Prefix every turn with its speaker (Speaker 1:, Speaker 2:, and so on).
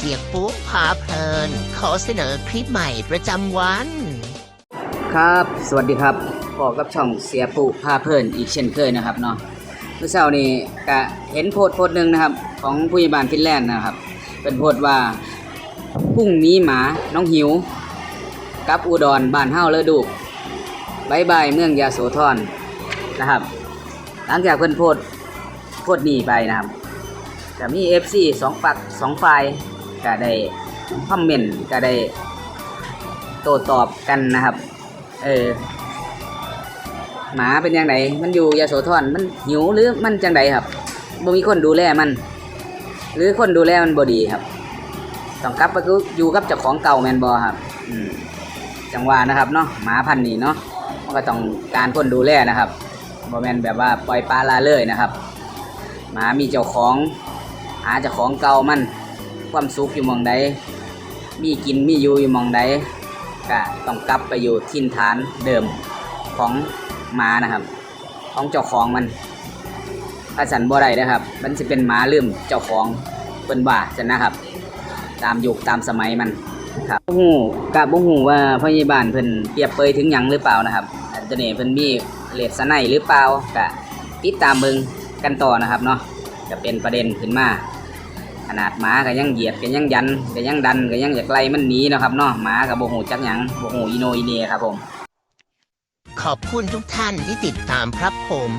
Speaker 1: เสียงปุ๊บพาเพลิน ขอเสนอคลิปใหม่ประจำวัน
Speaker 2: ครับ สวัสดีครับพอกับช่องเสียปุพาเพลินอีกเช่นเคยนะครับเนาะเมื่อเช้านี้ก็เห็นโพสต์โพสต์หนึ่งนะครับ ของผู้ใหญ่บ้านฟินแลนด์นะครับ เป็นโพสต์ว่าพรุ่งนี้หมาน้องหิว กับอุดรบ้านเฮาเลยดูกบายบายเมืองยาโสธรนะครับ หลังจากเพิ่นโพสต์โพสต์นี้ไปนะครับก็มี FC สองฝักสองฝ่าย ก็ได้คอมเมนต์ก็ได้โต้ตอบกันนะครับ เออหมาเป็นยังไงมันอยู่ยาโสธรมันหิวหรือมันจังไดครับบ่มีคนดูแลมัน หรือคนดูแลมันบ่ดีครับต้องกลับไปอยู่กับเจ้าของเก่าแมนบอครับอืมจังหวะนะครับเนาะหมาพันนี้เนาะมันก็ต้องการคนดูแลนะครับบ่แมนแบบว่าปล่อยปลาละเลยนะครับ หมามีเจ้าของ หาเจ้าของเก่ามัน ความสุขอยู่มองใดมีกินมีอยู่อยู่มองใดก็ต้องกลับไปอยู่ทินฐานเดิมของหมานะครับ ของเจ้าของมันถ้าสันบ่ได้นะครับ มันจะเป็นหมาลืมเจ้าของเป็นว่าจันะครับ ตามยุคตามสมัยมันครับบ่ฮู้กะบ่ฮู้ว่าพยาบาลเพิ่นเปรียบเปยถึงหยังหรือเปล่านะครับอันตัวนี้เพิ่นมีเลสไนหรือเปล่ากะติดตามเบิงกันต่อนะครับเนาะจะเป็นประเด็นขึ้นมา ขนาดหมาก็ยังเหยียดก็ยังยันก็ยังดันก็ยังอยากไล่มันหนีเนาะครับเนาะหมากับโบโหจักหยังโบโหอีโนอีเนครับผม
Speaker 1: ขอบคุณทุกท่านที่ติดตามครับผม